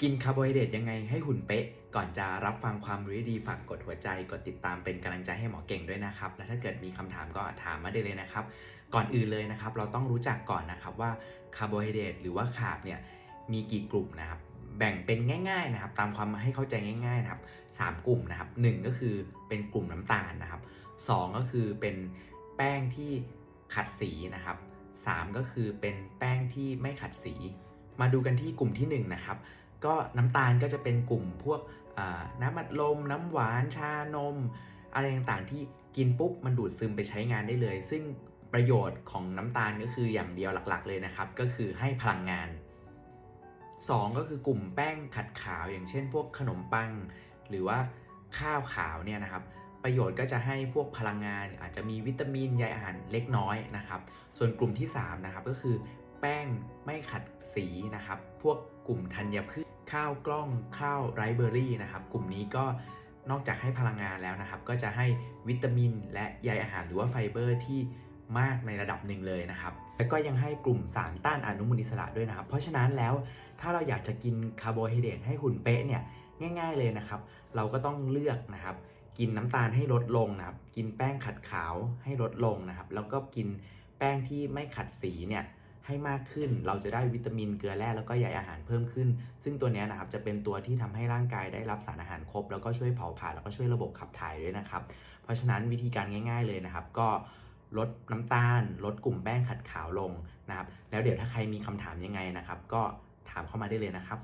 กินคาร์โบไฮเดรตยังไงให้หุ่นเป๊ะ ก่อนจะรับฟังความรู้ดีฝากกดหัวใจ กดติดตามเป็นกำลังใจให้หมอเก่งด้วยนะครับ และถ้าเกิดมีคำถามก็ถามมาได้เลยนะครับ ก่อนอื่นเลยนะครับ เราต้องรู้จักก่อนนะครับว่าคาร์โบไฮเดรตหรือว่าคาร์บเนี่ยมีกี่กลุ่มนะครับ แบ่งเป็นง่าย ๆนะครับ ตามความให้เข้าใจง่ายๆนะครับสามกลุ่มนะครับหนึ่งก็คือเป็นกลุ่มน้ำตาลนะครับสองก็คือเป็นแป้งที่ขัดสีนะครับสามก็คือเป็นแป้งที่ไม่ขัดสี มาดูกันที่กลุ่มที่หนึ่งนะครับ ก็น้ำตาลก็จะเป็นกลุ่มพวกน้ำอัดลม น้ำหวานชานม อะไรต่างๆ ที่กินปุ๊บมันดูดซึมไปใช้งานได้เลย ซึ่งประโยชน์ของน้ำตาลก็คืออย่างเดียวหลักๆ เลยนะครับ ก็คือให้พลังงาน 2 ก็คือกลุ่มแป้งขัดขาวอย่างเช่น พวกขนมปัง หรือว่าข้าวขาวเนี่ยนะครับ ประโยชน์ก็จะให้พวกพลังงานอาจจะมีวิตามินใยอาหารเล็กน้อยนะครับ ส่วนกลุ่มที่3นะครับก็คือแป้งไม่ขัดสีนะครับ พวกกลุ่มธัญพืช ข้าวกล้องข้าวไรเบอรี่นะครับ กลุ่มนี้ก็นอกจากให้พลังงานแล้วนะครับ ก็จะให้วิตามิน และใยอาหารหรือว่าไฟเบอร์ที่มากในระดับหนึ่งเลยนะครับ แล้วก็ยังให้กลุ่มสารต้านอนุมูลอิสระด้วยนะครับ เพราะฉะนั้นแล้วถ้าเราอยากจะกินคาร์โบไฮเดรตให้หุ่นเป๊ะเนี่ยง่าย ๆเลยนะครับ เราก็ต้องเลือกนะครับ กินน้ำตาลให้ลดลงนะครับ กินแป้งขัดขาวให้ลดลงนะครับ แล้วก็กินแป้งที่ไม่ขัดสีเนี่ย ให้มากขึ้น เราจะได้วิตามินเกลือแร่แล้วก็ใยอาหารเพิ่มขึ้น ซึ่งตัวนี้นะครับจะเป็นตัวที่ทำให้ร่างกายได้รับสารอาหารครบ แล้วก็ช่วยเผาผลาญแล้วก็ช่วยระบบขับถ่ายด้วยนะครับ เพราะฉะนั้นวิธีการง่าย ๆเลยนะครับ ก็ลดน้ำตาล ลดกลุ่มแป้งขัดขาวลงนะครับ แล้วเดี๋ยวถ้าใครมีคำถามยังไงนะครับ ก็ถามเข้ามาได้เลยนะครับ